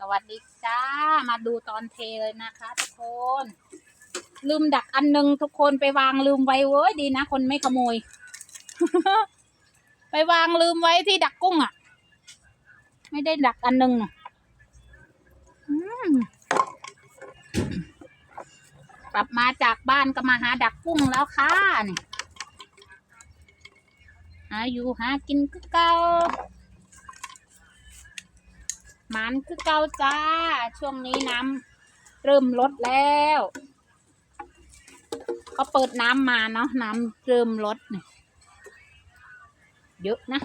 สวัสดีจ้า มาดูตอนเทเลยนะคะ ทุกคน ลืมดักอันหนึงทุกคนไปวางลืมไว้เว้ยดีนะ คนไม่ขโมย ไปวางลืมไว้ที่ดักกุ้งอะ ไม่ได้ดักอันหนึงน่ะกลับมาจากบ้านก็มาหาดักกุ้งแล้วค่ะนี่หาอยู่หากินก็เก่า มันคือเกาจ้า ช่วงนี้น้ำเริ่มลดแล้วก็เปิดน้ำมาเนาะน้ำเริ่มลดเนี่ยเยอะนะ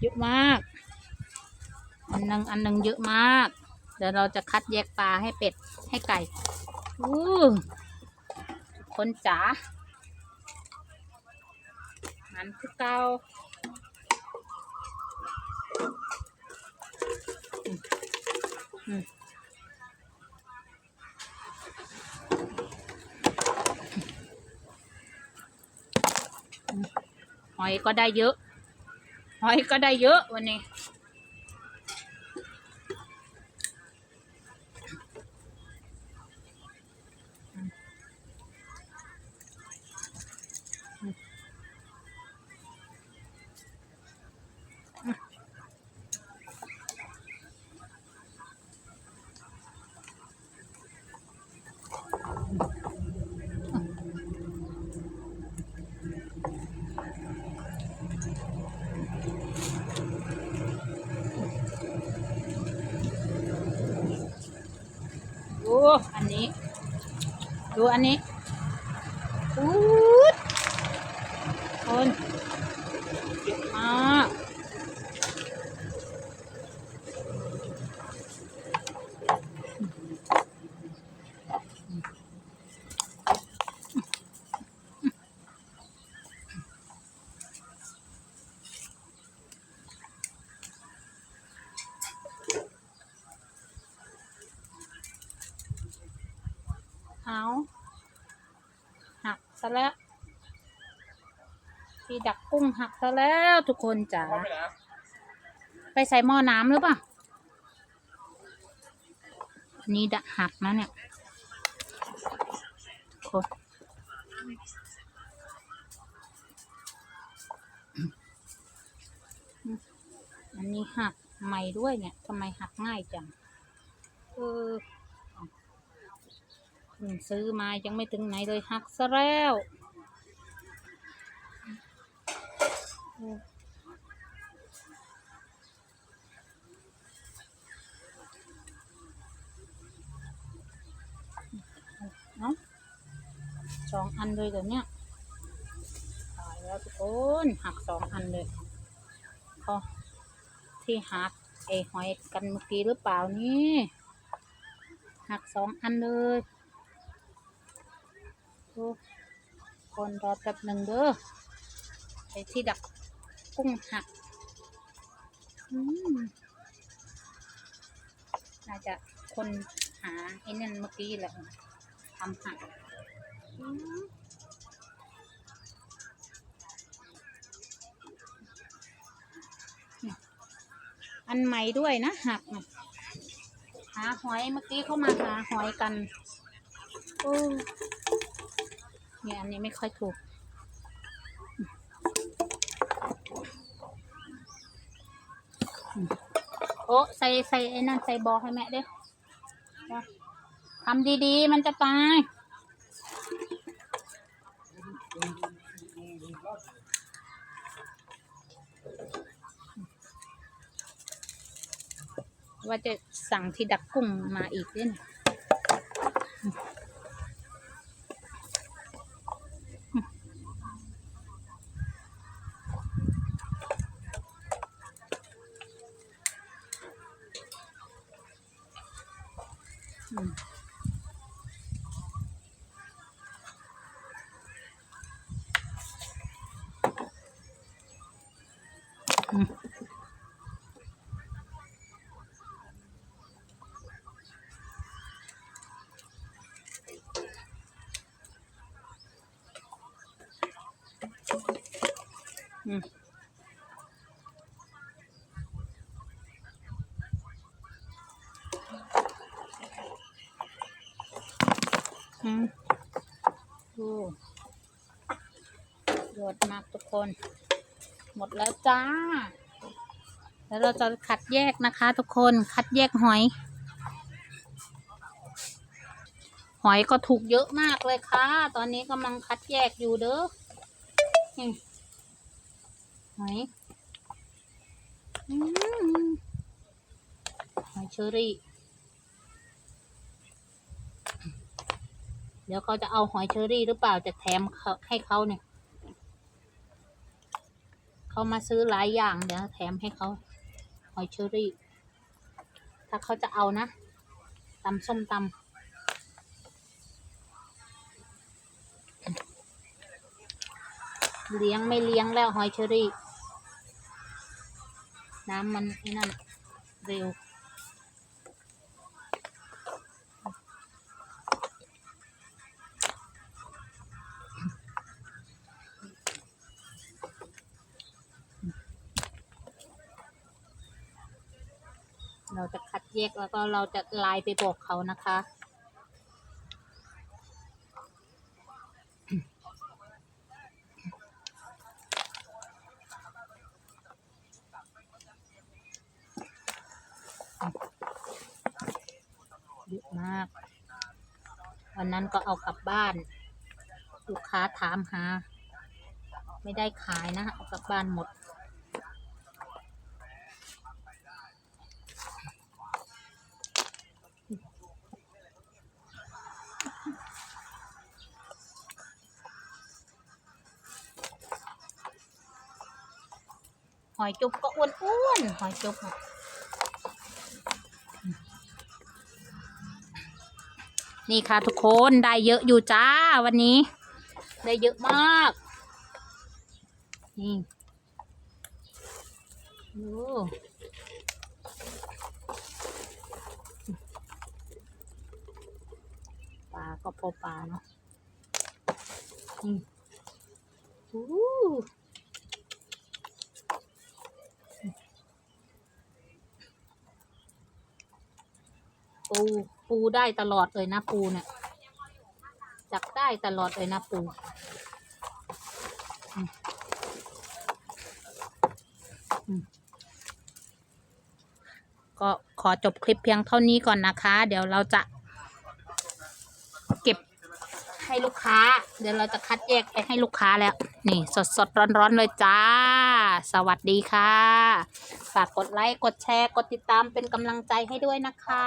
เยอะมาก อันนึงอันนึงเยอะมาก เดี๋ยวเราจะคัดแยกปลาให้เป็ดให้ไก่อู้คนจ๋ามันคือเกา หอยก็ได้เยอะ หอยก็ได้เยอะวันนี้ ดูอันนี้ ดูอันนี้อู้ดคนเยอะมาก เอาหักซะแล้ว ที่ดักกุ้งหักซะแล้วทุกคนจ๋าไปใส่หม้อน้ำหรือเปล่านนี้ดักหักนะเนี่ยทุกคนอันนี้หักใหม่ด้วยเนี่ยทำไมหักง่ายจังเออ ซื้อมายังไม่ถึงไหนเลยหักซะแล้วเออเอาสองอันเลยเดี๋ยวเนี้ยตายแล้วทุกคนหักสองอันเลยพอที่หักไอ้หอยกันเมื่อกี้หรือเปล่านี่หักสองอันเลย ดูคนรอแป๊บหนึ่งเด้อไอที่ดักกุ้งหักอืมน่าจะคนหาไอ้นั่นเมื่อกี้แหละทำหักอันใหม่ด้วยนะหักหาหอยเมื่อกี้เข้ามาหาหอยกัน โอ้ เนี่ยอันนี้ไม่ค่อยถูก โอ้ใส่ใส่ไอ้นั่นใส่บอให้แม่ด้วยทำดีๆ มันจะตายว่าจะสั่งที่ดักกุ้งมาอีกด้วยนะ อืมดูยอดมากทุกคน หมดแล้วจ้า แล้วเราจะคัดแยกนะคะทุกคนคัดแยกหอย หอยก็ถูกเยอะมากเลยค่ะ ตอนนี้กำลังคัดแยกอยู่เด้อ หอยอืมหอยเชอรี่ เดี๋ยวเขาจะเอาหอยเชอรี่หรือเปล่าจะแถมเขาให้เขาเนี่ย เขามาซื้อหลายอย่างเดี๋ยวแถมให้เขาหอยเชอรี่ ถ้าเขาจะเอานะตำส้มตำเลี้ยงไม่เลี้ยงแล้วหอยเชอรี่ น้ำมันไอ้นั่นเร็วเราจะคัดแยกแล้วก็เราจะไลน์ไปบอกเขานะคะ เยอะมาก วันนั้นก็เอากลับบ้าน ลูกค้าถามหา ไม่ได้ขายนะเอากลับบ้านหมด หอยจุบก็อ้วนๆหอยจุบอะ นี่ค่ะทุกคนได้เยอะอยู่จ้าวันนี้ ได้เยอะมาก นี่โอ้ปลาก็พอปลาเนาะนี่อู้ปู ปูได้ตลอดเลยนะปูเนี่ยจับได้ตลอดเลยนะปูก็ขอจบคลิปเพียงเท่านี้ก่อนนะคะ เดี๋ยวเราจะ เก็บให้ลูกค้า เดี๋ยวเราจะคัดแยกไปให้ลูกค้าแล้ว นี่ สดสดร้อนร้อนเลยจ้า สวัสดีค่ะ ฝากกดไลค์ กดแชร์ กดติดตามเป็นกำลังใจให้ด้วยนะคะ